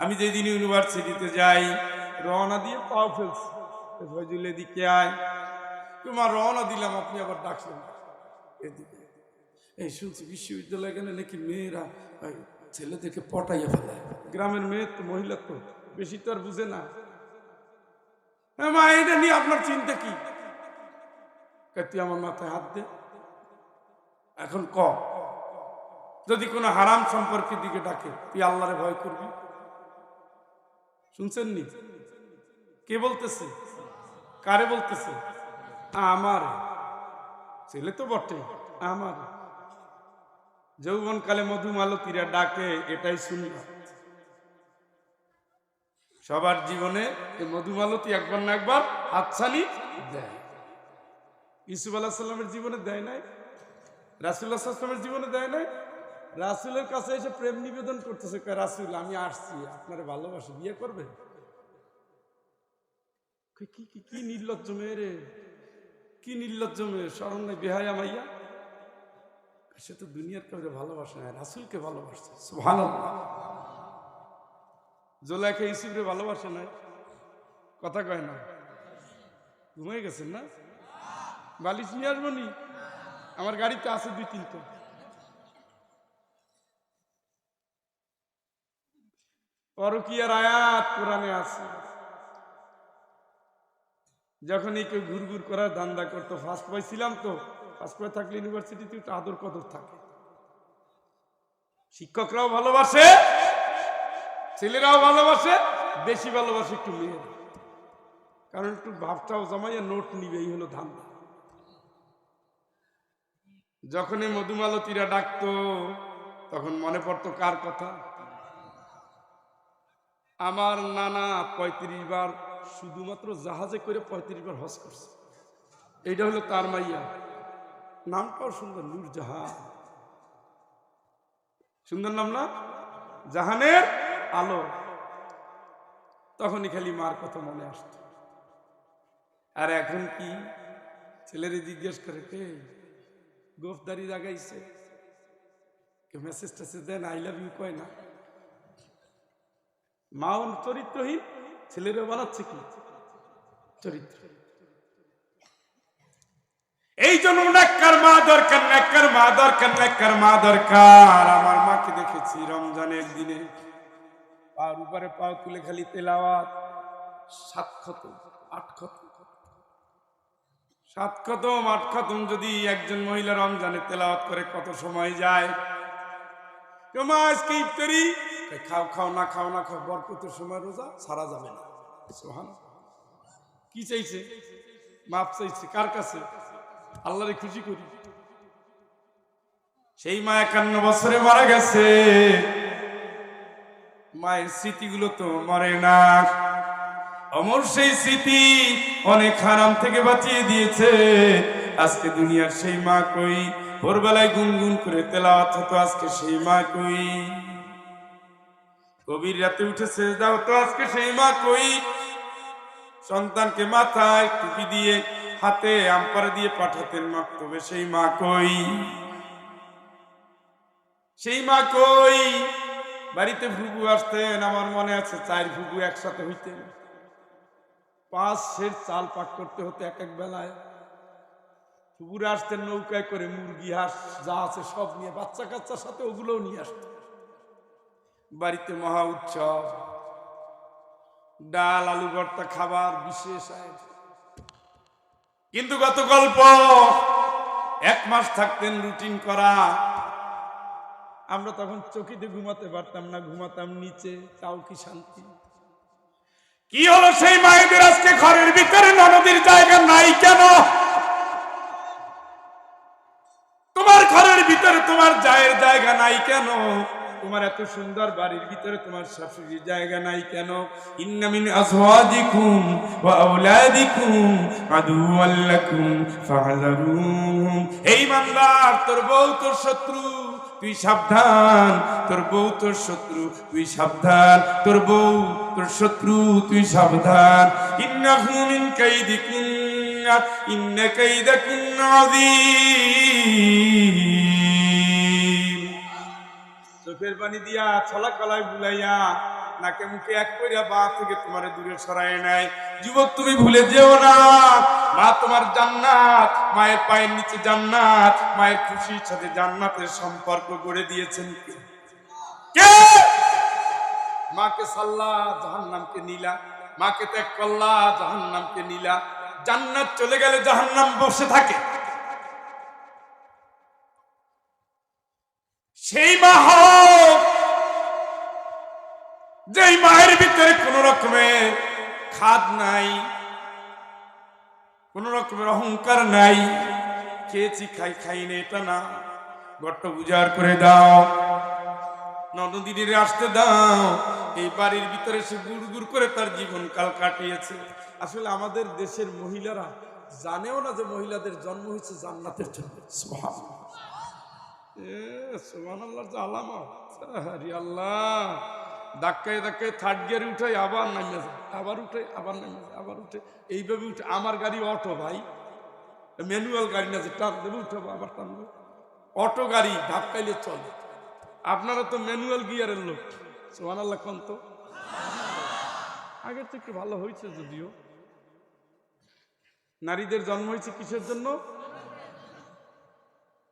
আমি যেদিন ইউনিভার্সিটিতে যাই, রওনা দিয়ে পাও ফেলছি। ফজল এদিকে আয়। তোমার রওনা দিলাম, আপনি আবার ডাকলেন। এদিকে। এই শুনছি, বিশ্ববিদ্যালয়ে গেলে নাকি মেয়েরা ছেলেদেরকে পটাইয়া ফেলায় গ্রামের মেয়ে তো মহিলা তো, বেশি তো আর বুঝে না। হ্যাঁ মা এটা নিয়ে আপনার চিন্তা কি, তুই আমার মাথায় হাত দে। এখন ক? যদি কোনো হারাম সম্পর্কের দিকে ডাকে, তুই আল্লাহরে ভয় করবি? শুনছেন নি কে বলতেছে? কারে বলতেছে? আমার। ছেলে তো বটে, আমার। যৌবন কালে মধুমালতীরা ডাকে, এটাই শুনবা। সবার জীবনে মধুমালতী একবার না একবার হাতছানি দেয়। ইসুফ আলাহ সাল্লামের জীবনে দেয় নাই? রাসুল্লাহ সাল্লামের জীবনে দেয় নাই? রাসুলের কাছে এসে প্রেম নিবেদন করতেছে রাসুল, আমি আসছি, আপনারে ভালোবাসি, বিয়ে করবে? কি নির্লজ্জ মেয়ে রে, কি নির্লজ্জ মেয়ে, স্মরণ নাই, বেহায়া মাইয়া? সে তো দুনিয়ার কাউকে ভালোবাসে না, রাসুলকে ভালোবাসছে ভালো জোলাকে ইসুফরে ভালোবাসে না, কথা কয় না। ঘুমাই গেছেন না? বালিশ নিয়ে আসব নি? আমার গাড়িতে আছে দুই তিনটা পরকিয়ার আয়াত কোরআনে আছে। যখনই কেউ ঘুর ঘুর করার দান্দা করতো ফার্স্ট পাইছিলাম তো ফার্স্ট পাই থাকলে ইউনিভার্সিটিতে একটু আদর কদর থাকে। শিক্ষকরাও ভালোবাসে, ছেলেরাও ভালোবাসে, বেশি ভালোবাসে একটু মেয়েরা। কারণ একটু ভাবটাও জমাইয়া নোট নিবে, এই হলো ধান্দা। যখনই মধুমালতীরা ডাকতো, তখন মনে পড়তো কার কথা? আমার নানা পঁয়ত্রিশ বার শুধুমাত্র জাহাজে করে পঁয়ত্রিশ বার হজ করছে। এইটা হলো তার মাইয়া। নামটাও সুন্দর, নূরজাহান। সুন্দর নাম না? জাহানের আলো। তখনই খালি মার কথা মনে আসত। আর এখন কি? ছেলেরে জিজ্ঞেস করে, কে? গোফদারি লাগাইছে কেউ মেসেজ টেসেজ দেন আই লাভ ইউ কয় না। মাও চরিত্রহীন, ছেলেরা বানাচ্ছে কি? চরিত্র। এই জন্য নেককার মা দরকার, নেককার মা দরকার, নেককার মা দরকার। আমার মাকে দেখেছি রমজানের দিনে পার উপরে পাও তুলে খালি তেলাওয়াত। সাত খতম, আট খতম। সাত খতম, আট খতম যদি একজন মহিলা রমজানে তেলাওয়াত করে কত সময় যায়? তোমার আজকে ইফতারি? খাও খাও, না খাও না খাও, বরকতের সময় রোজা সারা যাবে না। সোহান কি চাইছে? মাপ চাইছে, কার কাছে? আল্লাহরে খুশি করি। সেই মা একান্ন বছরে মারা গেছে। মায়ের স্মৃতিগুলো তো মরে না। অমর সেই স্মৃতি অনেক হারাম থেকে বাঁচিয়ে দিয়েছে। আজকে দুনিয়ার সেই মা কই? ভোরবেলায় গুনগুন করে তেলাওয়াত হতো আজকে সেই মা কই? কবির রাতে উঠেছে দাও তো আজকে সেই মা কই? সন্তানকে মাথায় টুপি দিয়ে হাতে আমপারে দিয়ে পাঠাতেন মাকতবে সেই মা কই? সেই মা কই? বাড়িতে ফুগু আসতেন, আমার মনে আছে চার ফুগু একসাথে হইতেন। পাঁচ সের চাল পাক করতে হতো এক এক বেলায়। ফুগুরে আসতেন নৌকায় করে মুরগি, হাঁস যা আছে সব নিয়ে বাচ্চা কাচ্চার সাথে ওগুলোও নিয়ে আসতেন বাড়িতে মহা উৎসব। ডাল, আলু ভর্তা, খাবার বিশেষ আয়োজন। কিন্তু গত গল্প! এক মাস থাকতেন রুটিন করা। আমরা তখন চকিতে ঘুমাতে পারতাম না, ঘুমাতাম নিচে, তাও কি শান্তি? কি হলো সেই মায়েদের আজকে ঘরের ভিতরে? ননদীর জায়গা নাই কেন তোমার ঘরের ভিতরে তোমার জায়ের জায়গা নাই কেন? তোমার এত সুন্দর বাড়ির ভিতরে তোমার শাশুড়ির জায়গা নাই কেন? ইন্নামিন আজওয়াজিকুম ওয়া আওলাদিকুম আদুওয়াল লাকুম ফাহযারুহুম এই বান্দার তোর বউ তোর শত্রু, তুই সাবধান। তোর বউ তোর শত্রু, তুই সাবধান। তোর বউ তোর শত্রু, তুই সাবধান। ইন্নাহু মিন কাইদিকুন্না, ইন্না কাইদাকুন্না আযীম। চোখের পানি দিয়া ছলা কলায় বুলাইয়া নাকে মুখে এক কইরা বা থেকে তোমার দূরে সরায় নেয় যুবক, তুমি ভুলে যেও না, মা তোমার জান্নাত, মায়ের পায়ের নিচে জান্নাত, মায়ের খুশির সাথে জান্নাতের সম্পর্ক গড়ে দিয়েছেন কে? মাকে সাল্লা জাহান্নামকে নিলা, মাকে ত্যাগ করলা, জাহান্নামকে নিলা। জান্নাত চলে গেলে জাহান্নাম বসে থাকে। সেই মা যেই মায়ের ভিতরে কোন রকমের খাদ নাই, কোন রকমের অহংকার নাই, খেয়েছি, খাই খাই না, এটা না। ঘরটা উজাড় করে দাও নদীদের আসতে দাও। এই বাড়ির ভিতরে সে গুড় গুড় করে তার জীবনকাল কাটিয়েছে। আসলে আমাদের দেশের মহিলারা জানেও না যে মহিলাদের জন্ম হয়েছে জান্নাতের জন্য। আলামত আরে আল্লাহ। ধাক্কায় ধাক্কায় থার্ড গিয়ারে উঠে আবার নামে যায়, আবার উঠে, আবার নামে যায়, আবার উঠে। এইভাবে উঠে, আমার গাড়ি অটো ভাই। ম্যানুয়াল গাড়ি না যে টান দেবে উঠাবো আবার টানবো অটো গাড়ি ধাক্কাইলে চলে। আপনারা তো ম্যানুয়াল গিয়ারের লোক। সোহান আল্লাহ কন তো? আগের থেকে ভালো হয়েছে যদিও। নারীদের জন্ম হয়েছে কিসের জন্য?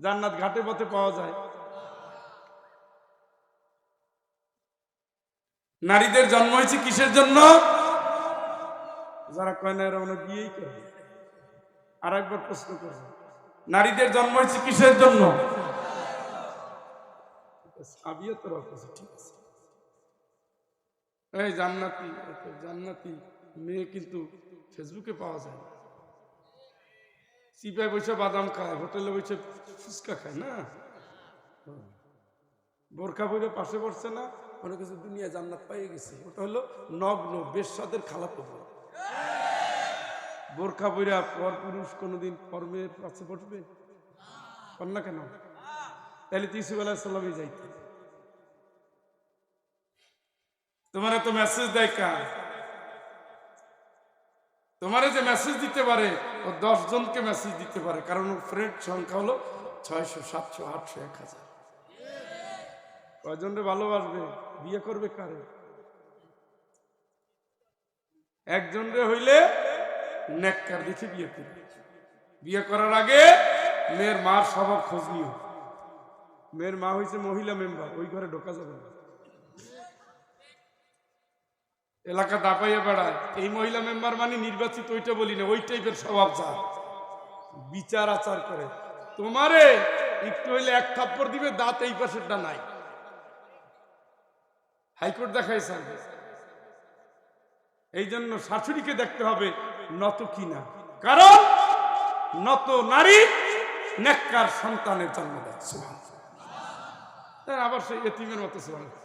জান্নাত ঘাটে পথে পাওয়া যায়। নারীদের জন্ম হয়েছে কিসের জন্য? যারা কয় না, এরা বিয়েই করে। আর একবার প্রশ্ন করবে নারীদের জন্ম হয়েছে কিসের জন্য? এই জান্নাতি জান্নাতি মেয়ে কিন্তু ফেসবুকে পাওয়া যায় না। বসে বাদাম খায়, হোটেলে ফুচকা খায়, না? বোরখা বইরে পাশে পড়ছে না? মনে কিছু দুনিয়া জান্নাত পাইয়ে গেছে। ওটা হলো নগ্ন, বেশ্যাদের খালা প্রভাব বোরখা বইরা পর পুরুষ কোনোদিন কর্মের পাশে পড়বে না কেন? তাহলে তো ইসুফ আলাহিসাল্লামই যাইতে। তোমার তো মেসেজ দেয় কার? তোমারে যে মেসেজ দিতে পারে, ও দশ জনকে মেসেজ দিতে পারে। কারণ ফ্রেন্ড সংখ্যা হলো ছয়শো, সাতশো, আটশো, এক হাজার। কয়জনরে ভালোবাসবে? বিয়ে করবে কারে? একজনরে হইলে নেককার দেখে বিয়ে করবে। বিয়ে করার আগে মেয়ের মার স্বভাব খোঁজ নিও। মেয়ের মা হয়েছে মহিলা মেম্বার, ওই ঘরে ঢোকা যাবে না। এলাকা দাপাইয়া বেড়ায়। এই মহিলা মেম্বার মানে নির্বাচিত ওইটা বলি না, ওই টাইপের স্বভাব যা। বিচার আচার করে। তোমারে একটু হইলে এক থাপ্পড় দিবে, দাঁত এই পাশেরটা নাই। হাইকোর্ট দেখাই সার্ভে এই জন্য শাশুড়িকে দেখতে হবে নত কিনা। কারণ নত নারী নেককার সন্তানের জন্ম দেয়। আবার সেই এতিমের মতো সুবহানাল্লাহ।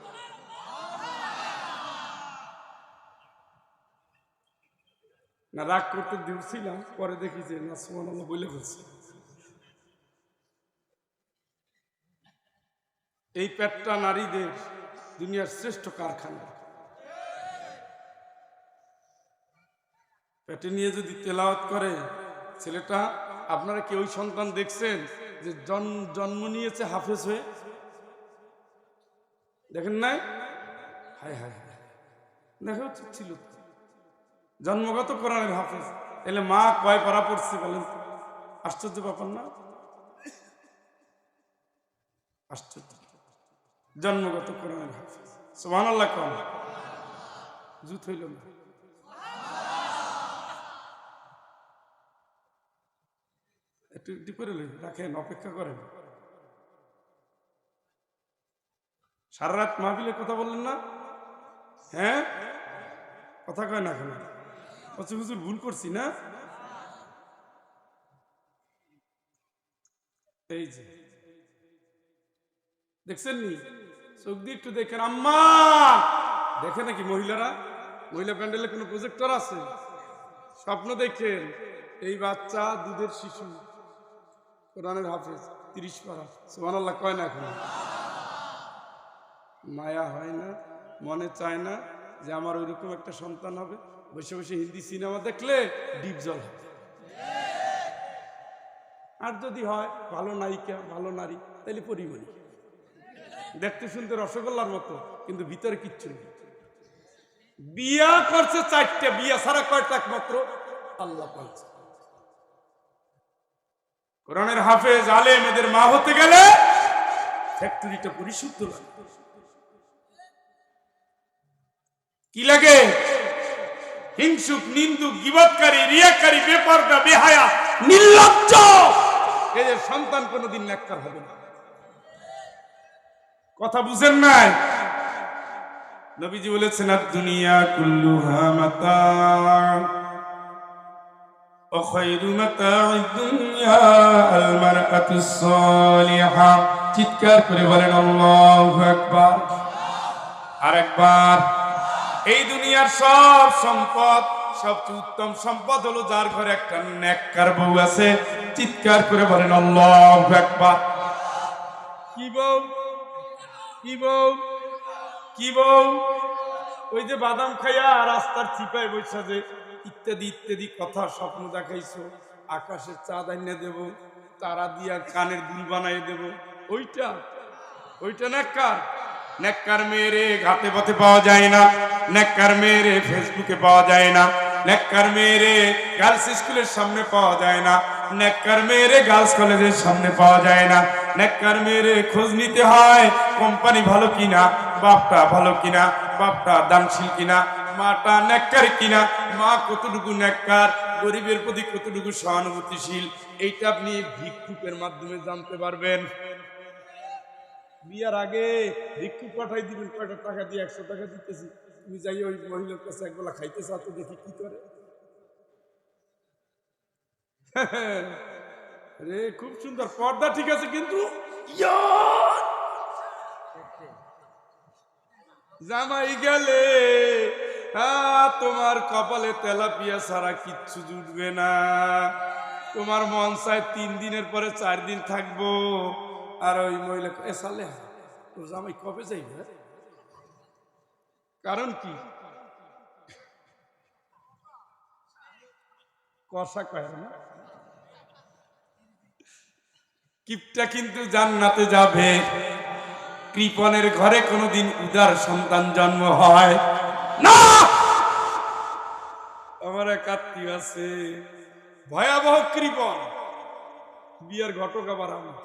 না, রাগ করতে দিয়েছিলাম পরে দেখি যে না সুমান বলে ফেলছে এই পেটটা নারীদের দুনিয়ার শ্রেষ্ঠ কারখানা। পেটে নিয়ে যদি তেলাওয়াত করে, ছেলেটা, আপনারা কি ওই সন্তান দেখছেন যে জন- জন্ম নিয়েছে হাফেজ হয়ে? দেখেন নাই? হায় হায় হায়। দেখা উচিত ছিল। জন্মগত কোরআনের হাফেজ। এলে মা কয় পারা পড়ছে বলেন আশ্চর্য ব্যাপার না? আশ্চর্য। জন্মগত কোরআনের হাফেজ। সোমান আল্লাহ কম জুত হইল না। একটু লই, রাখেন অপেক্ষা করেন। সারা রাত মাহফিলে কথা বললেন না? হ্যাঁ? কথা কয় না কেন? কত হুজুর ভুল করছি না? এই যে। দেখছেন নি? চোখ দিয়ে একটু দেখেন, আম্মা! দেখে নাকি মহিলারা? মহিলা প্যান্ডেলে কোনো প্রজেক্টর আছে? স্বপ্ন দেখেন, এই বাচ্চা দুধের শিশু। কোরআনের হাফেজ, তিরিশ পারা। সুবহানাল্লাহ, কয় না এখন? মায়া হয় না, মনে চায় না যে আমার ওইরকম একটা সন্তান হবে। বসে বসে হিন্দি সিনেমা দেখলে ডিপ জল হবে। আর যদি হয়, ভালো নায়িকা, ভালো নারী তাহলে পরিমণি। দেখতে শুনতে রসগোল্লার মতো, কিন্তু ভিতরে কিচ্ছু নেই। বিয়া করছে চারটে, বিয়া ছাড়া কয়টা একমাত্র? আল্লাহ পালছে কোরআনের হাফেজ আলেম, এদের মা হতে গেলে ফ্যাক্টরিটা পরিশুদ্ধ লাগে। কি লাগে? হিংসুক, নিন্দুক, গিবৎকারী রিয়াকারী বেপরদা, বেহায়া, নির্লজ্জ। এদের সন্তান কোনোদিন ন্যাক্কার হবে না। কথা বুঝেন নাই? নবীজি বলেছেন আর দুনিয়া কুল্লুহা মাতা চিৎকার করে বলেন একবার আরেকবার, এই দুনিয়ার সব সম্পদ সবচেয়ে উত্তম সম্পদ হলো যার ঘরে একটা নেককার বউ আছে। চিৎকার করে বলেন অল্লাহ একবার কি বউ? কি বউ? কি বউ? ওই যে বাদাম খাইয়া রাস্তার চিপায় বৈশা যে ইত্যাদি ইত্যাদি কথা স্বপ্ন দেখাইছো আকাশের চাঁদ আইনে দেব, তারা দিয়া কানের দুল বানাই দেব। ওইটা? ওইটা নেককার নেককার মেয়েরে ঘাটে পথে পাওয়া যায় না নেককার মেয়েরে ফেসবুকে পাওয়া যায় না নেককার মেয়েরে গার্লস স্কুলের সামনে পাওয়া যায় না। নেককার গার্লস কলেজের সামনে পাওয়া যায় না। নেককার মেয়েরে খোঁজ নিতে হয়, কোম্পানি ভালো কিনা, বাপটা ভালো কিনা, বাপটা দানশীল কিনা, মাটা নেককার কিনা, মা কতটুকু নেককার, গরিবের প্রতি কতটুকু সহানুভূতিশীল, এইটা আপনি ভিক্ষুকের মাধ্যমে জানতে পারবেন। বিয়ার আগে ভিক্ষুক পাঠাই দিবেন, কয়টা টাকা দিয়ে, একশো টাকা দিতেছি। তুমি যাই ওই মহিলার কাছে একবেলা খাইতে তো দেখি কি করে? রে, খুব সুন্দর পর্দা ঠিক আছে কিন্তু! জামাই গেলে তোমার কপালে তেলাপিয়া ছাড়া কিচ্ছু জুটবে না। তোমার মন চায় তিন দিনের পরে চার দিন থাকব। আর ওই মহিলা এ সালে তোর জামাই কবে যাইবে কারণ কি? কষা কয় না? কিপটা কিন্তু জান্নাতে যাবে। কৃপনের ঘরে কোনোদিন উদার সন্তান জন্ম হয় না। আমার এক আত্মীয় আছে, ভয়াবহ কৃপন বিয়ের ঘটক আবার আমার।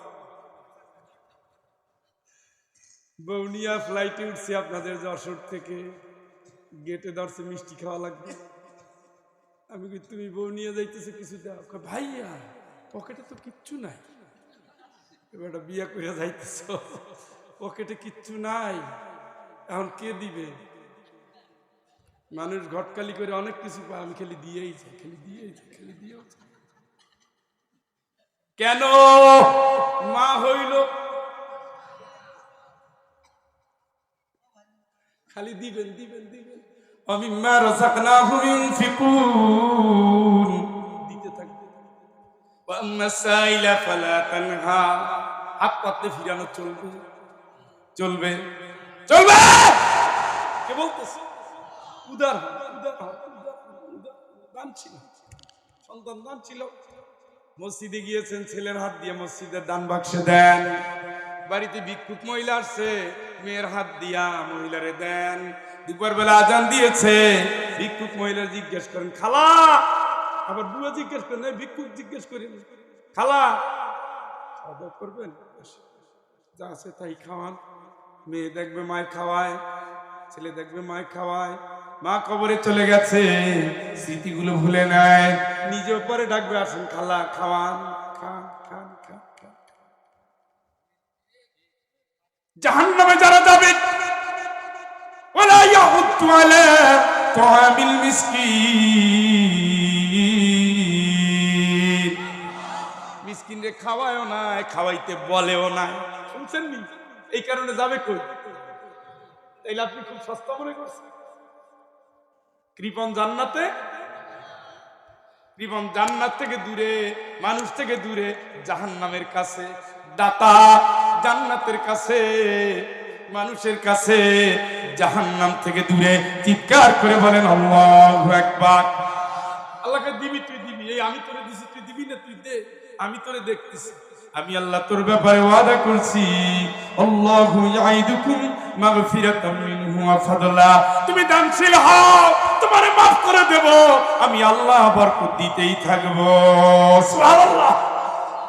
বৌনিয়া ফ্লাইটে উঠছি আপনাদের যশোর থেকে। গেটে ধরছে, মিষ্টি খাওয়া লাগবে। আমি তুমি বৌনিয়া যাইতেছো কিছু দাও ভাইয়া পকেটে তো কিচ্ছু নাই। করে যাইতেছ। পকেটে কিচ্ছু নাই। এখন কে দিবে? মানুষ ঘটকালি করে অনেক কিছু পায়। আমি খালি দিয়েই যাই, খালি দিয়েই যাই, খালি দিয়েও। কেন? মা হইল। খালি দিবেন দিবেন দিবেন। আমি মা রাযাকনাহুম ইউনফিকুন দিতে থাকবে। তানহা। হাত পাতলে ফিরানো চলবে। চলবে। চলবে! কে বলতেছে? উদার দান ছিল। সন্তান দান ছিল। মসজিদে গিয়েছেন, ছেলের হাত দিয়ে মসজিদের দান বাক্সে দেন। বাড়িতে ভিক্ষুক মহিলা আসছে, মেয়ের হাত দিয়া মহিলারে দেন। দুপুর বেলা আজান দিয়েছে। ভিক্ষুক মহিলা জিজ্ঞেস করেন, খালা? আবার বুয়া জিজ্ঞেস করেন ভিক্ষুক জিজ্ঞেস করেন খালা দাওয়া করবেন? যা আছে তাই খাওয়ান। মেয়ে দেখবে মায়ের খাওয়ায়, ছেলে দেখবে মায়ের খাওয়ায়। মা কবরে চলে গেছে, স্মৃতিগুলো ভুলে নেয়। নিজে পরে ডাকবে, আসেন, খালা, খাওয়ান। খান খান খান জাহান যারা যাবে ওলা ইয়াহুদ্দু আলা তুআমিল মিসকিন। রে খাওয়ায়ও নাই, খাওয়াইতে বলেও নাই। শুনছেন নি এই কারণে যাবে কই? তাইলে আপনি খুব সস্তা মনে করছেন। কৃপন জান্নাতে? কৃপন জান্নাত থেকে দূরে, মানুষ থেকে দূরে, জাহান্নামের কাছে। দাতা জান্নাতের কাছে, মানুষের কাছে, জাহান্নাম থেকে দূরে। চিৎকার করে বলেন, আল্লাহু আকবার। আল্লাহকে দিবি তুই দিবি। এই আমি তোরে দিছি, তুই দিবি না তুই দে। আমি তোরে দেখতেছি। আমি আল্লাহ তোর ব্যাপারে ওয়াদা করছি। আল্লাহু ইয়াইদুকুম মাগফিরাতাম মিনহু ওয়া ফাদলা। তুমি দানশীল হও, তোমারে maaf করে দেব। আমি আল্লাহ বরকত দিতেই থাকব। সুবহানাল্লাহ।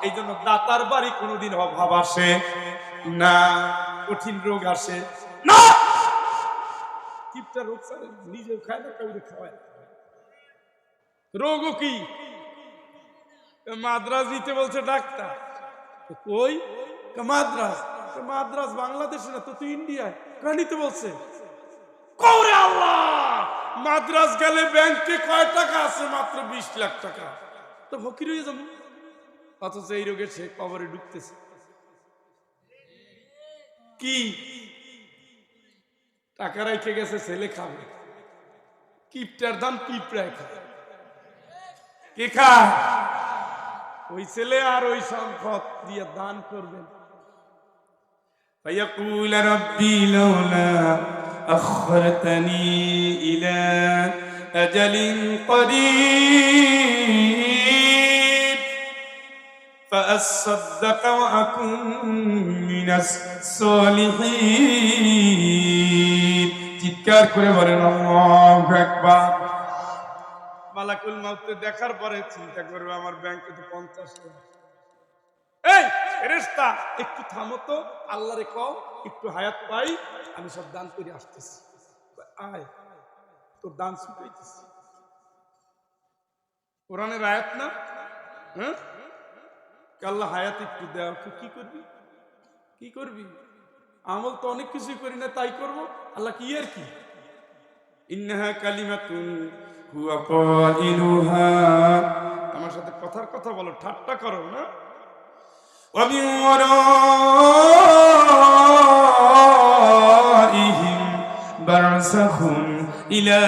এই জন্য দাতার বাড়ি কোনোদিন অভাব আসে না, কঠিন রোগ আসে না। কিপটা রোগ সারে নিজেও খায় না কাউকে খাওয়ায়। রোগও কি? মাদ্রাজ নিতে বলছে ডাক্তার। কা মাদ্রাজ? মাদ্রাজ বাংলাদেশে না, তো তুই ইন্ডিয়ায়। কার নিতে বলছে? কৌরে আল্লাহ! মাদ্রাজ গেলে ব্যাংকে কয় টাকা আছে? মাত্র বিশ লাখ টাকা। তো ফকির হয়ে যাব। অথচ এই রোগে সে কবরে ঢুকতেছে। কি? টাকা রেখে গেছে, ছেলে খাবে। কিপটার দাম পিঁপড়ায় খায়। কে খায়? ওই ছেলে আর ওই সম্পদ দিয়ে দান করবেন فيقول ربي لولا أخرتني إلى أجل قريب فأصدق وأكن من الصالحين চিৎকার করে বলেন আল্লাহু আকবার মালাকুল মাউতে দেখার পরে চিন্তা করবে আমার ব্যাংকে তো পঞ্চাশ এই, ফেরেশতা, একটু থামো তো, আল্লাহরে কও, একটু হায়াত পাই, আমি সব দান করে আসতেছি। আয়, তোর দান ছুটাইতেছি। কোরআনের আয়াত না? হ্যাঁ? আল্লাহ হায়াত একটু দেওয়া কি করবি? কি করবি? আমল তো অনেক কিছুই করি না, তাই করব? আল্লাহ কি আর কি? ইন্নাহা কালিমাতুন হুয়া কাইলুহা আমার সাথে কথার কথা বলো ঠাট্টা করো না ومن ورائهم برزخ إلى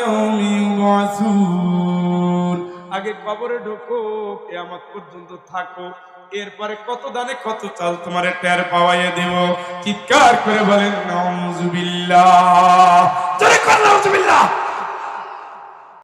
يوم يبعثون আগে কবরে ঢোকো কিয়ামত পর্যন্ত থাকো এরপরে কত দানে কত চাল তোমার টের পাওয়াইয়া দেব চিৎকার করে বলেন নাউজুবিল্লাহ জোরে